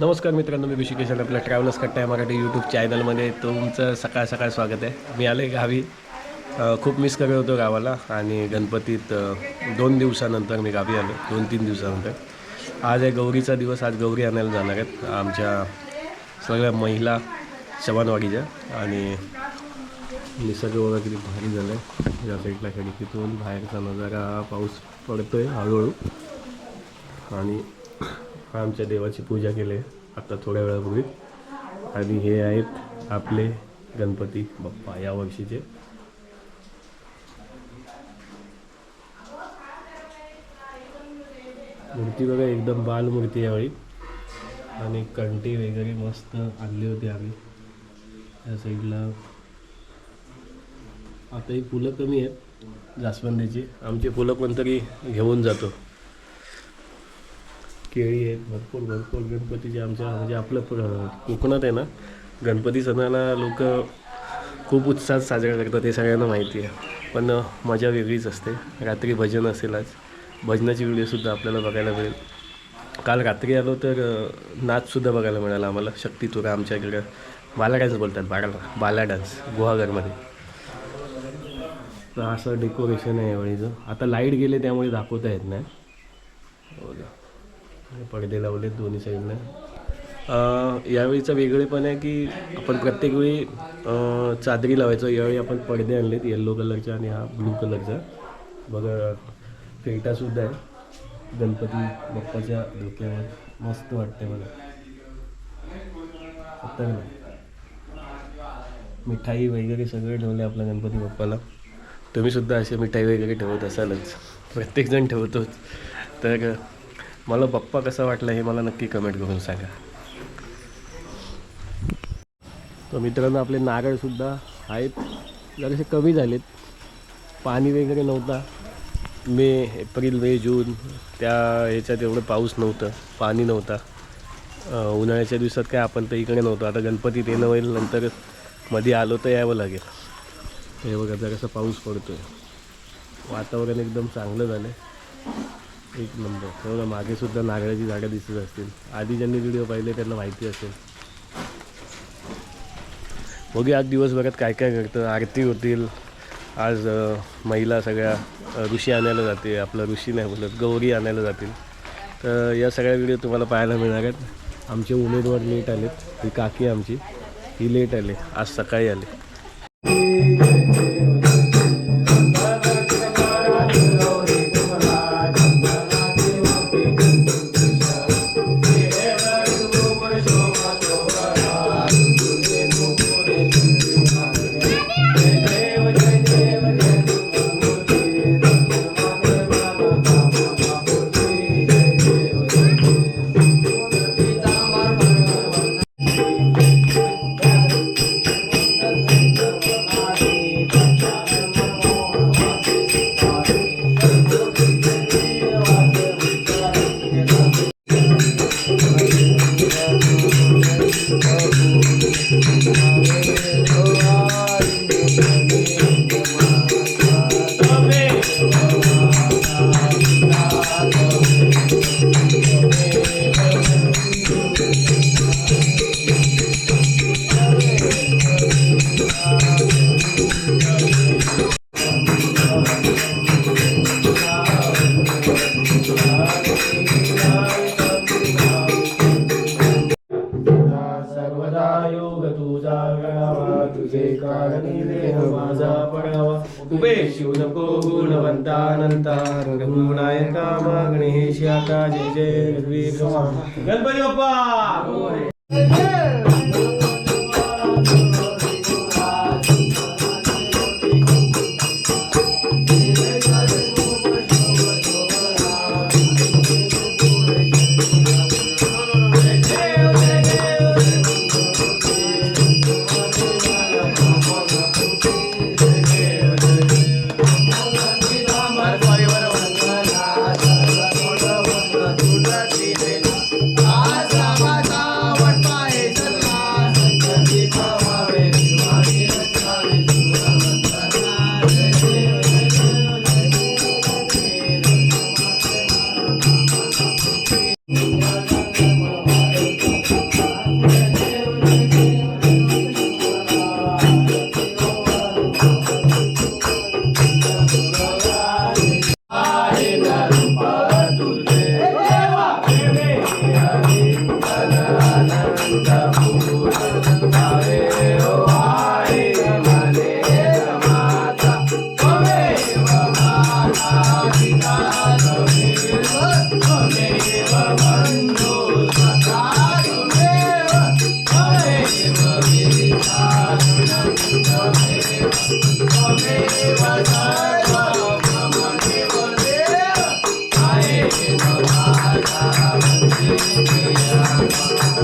नमस्कार मित्रांनो मी ऋषिकेश आपल्या ट्रॅव्हलर्स कट्टा मराठी यूट्यूब चॅनलमध्ये तुमचं सकाळ सकाळ स्वागत आहे. मी आले गावी. खूप मिस करत होतो गावाला आणि गणपतीत दोन दिवसानंतर मी गावी आलो दोन तीन दिवसानंतर. आज आहे गौरीचा दिवस आज गौरी आणायला जाणार आहेत. आमच्या सगळ्या महिला शवानवाडीच्या आणि निसर्ग वगैरे किती भारी झालं आहे या साईडला खिडकीतून बाहेरचा नजारा पाऊस पडतो आहे हळूहळू. आणि आमच्या देवाची पूजा केली आहे आता थोड्या वेळापूर्वी. आणि हे आहेत आपले गणपती बाप्पा या वर्षीचे. मूर्ती बघा एकदम बाल मूर्ती यावेळी आणि कंटी वगैरे मस्त आणली होती आम्ही. त्या साईडला आता ही फुलं कमी आहेत जास्वंदीची. आमची फुलं कोणतरी घेऊन जातो. केळी आहेत भरपूर भरपूर गणपतीचे आमच्या म्हणजे आपलं प्र- कोकणात आहे ना गणपती सणाला लोक खूप उत्साहात साजरा करतात हे सगळ्यांना माहिती आहे. पण मजा वेगळीच असते. रात्री भजन असेल आज. भजनाची व्हिडिओसुद्धा आपल्याला बघायला मिळेल. काल रात्री आलो तर नाचसुद्धा बघायला मिळाला आम्हाला. शक्ती तुरा आमच्या इकडं बाला डान्स बोलतात बाला बाला डान्स गुहागरमध्ये. तर असं डेकोरेशन आहे यावेळीचं. आता लाइट गेले त्यामुळे दाखवता येत नाही. पडदे लावले दोन्ही साईडनं. यावेळीचं वेगळेपण आहे की आपण प्रत्येक वेळी चादरी लावायचो. यावेळी आपण पडदे आणलेत येल्लो कलरचा आणि हा ब्लू कलरचा बघा फेटासुद्धा आहे. गणपती बाप्पाच्या डोक्यावर मस्त वाटते बघा. आता मिठाई वगैरे सगळे ठेवले आपल्या गणपती बाप्पाला. तुम्ही सुद्धा असे मिठाई वगैरे ठेवत असालच. प्रत्येकजण ठेवतोच. तर मला बाप्पा कसा वाटला हे मला नक्की कमेंट करून सांगा. तर मित्रांनो आपले नारळसुद्धा आहेत. जरासे कमी झालेत. पाणी वगैरे नव्हता. मे एप्रिल मे जून त्या ह्याच्यात एवढं पाऊस नव्हतं. पाणी नव्हता. उन्हाळ्याच्या दिवसात काय आपण तर इकडे नव्हतो. आता गणपतीत येणं होईल नंतर मध्ये आलो तर यावं लागेल. हे बघा जरासा पाऊस पडतोय. वातावरण एकदम चांगलं झालं आहे एक नंबर. तेवढं मागे सुद्धा नारळाची झाडं दिसत असतील. आधी ज्यांनी व्हिडिओ पाहिले त्यांना माहिती असेल. बघूया आज दिवसभरात काय काय करतं आरती होतील. आज महिला सगळ्या ऋषी आणायला जाते आपलं ऋषी नाही बोलत गौरी आणायला जातील. तर या सगळ्या व्हिडिओ तुम्हाला पाहायला मिळणार आहेत. आमचे उमेदवार लेट आलेत. ही काकी आमची ही लेट आले. आज सकाळी आले. तुझे कारणी देह माझा पडावा. उभे शिव नको गुणवंतानंता. रघुनायका गणेश आता जय जय रघुवीर. गणपती बाप्पा!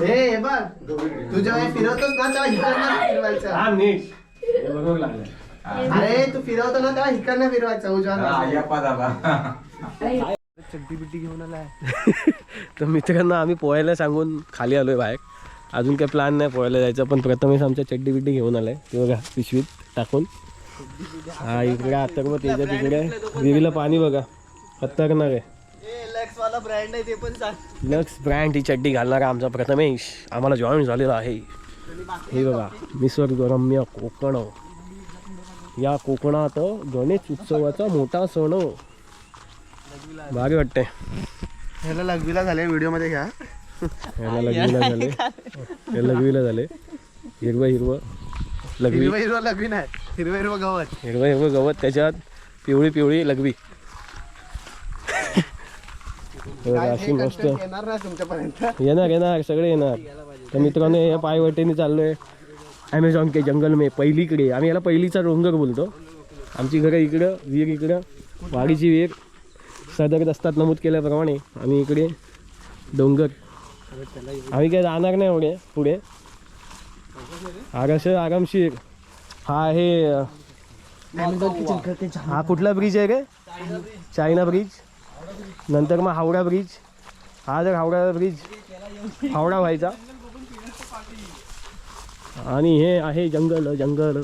हे बघ तू जेव्हा फिरवतोस ना तेव्हा इकडनं फिरवायचं हा नीट हे बरोबर लागलं अरे तू फिरवतो ना फिरवायचं उजव्या तर मित्रांना आम्ही पोहायला सांगून खाली आलोय बाहेर अजून काही प्लॅन नाही पोहायला जायचं. पण प्रथमेश आमच्या चड्डी बिड्डी घेऊन आलाय. ते बघा पिशवीत टाकून. हा इकडे मग त्याच्या तिकडे. विहिरीला पाणी बघा. खतरनाक आहे. लक्स वाला ब्रँड आहे ते पण सांग. लक्स ब्रँड ही चड्डी घालणारा आमचा प्रथमेश. आम्हाला जॉईन झालेला आहे. हे बघा निसर्गरम्य कोकण. या कोकणात गणेश उत्सवाचा मोठा सण. भारी वाटते ह्याला लघवीला झाले व्हिडिओमध्ये घ्या. याला लघवीला झाले. या लघवीला झाले. हिरवं हिरवं. लघवी हिरवा हिरवा लघवी नाही. हिरवा हिरवा गवत. हिरवं हिरवं गवत. त्याच्यात पिवळी पिवळी लघवी हे अशी मस्त. येणार ना तुमच्यापर्यंत? येणार येणार सगळे येणार. तर मित्रांनो या पायवाटेने चाललोय ॲमेझॉन के जंगल में पहिलीकडे. आम्ही याला पहिलीचा डोंगर बोलतो. आमची घरं इकडं विहीर इकडं वाडीची विहीर. सदर दस्तात नमूद केल्याप्रमाणे आम्ही इकडे डोंगर आम्ही काय जाणार नाही एवढे पुढे आरास आरामशीर हा आहे हा कुठला ब्रिज आहे रे चायना ब्रिज। नंतर मग हावडा ब्रिज। हा जर हावडा ब्रिज। हावडा व्हायचा. आणि हे आहे जंगल जंगल.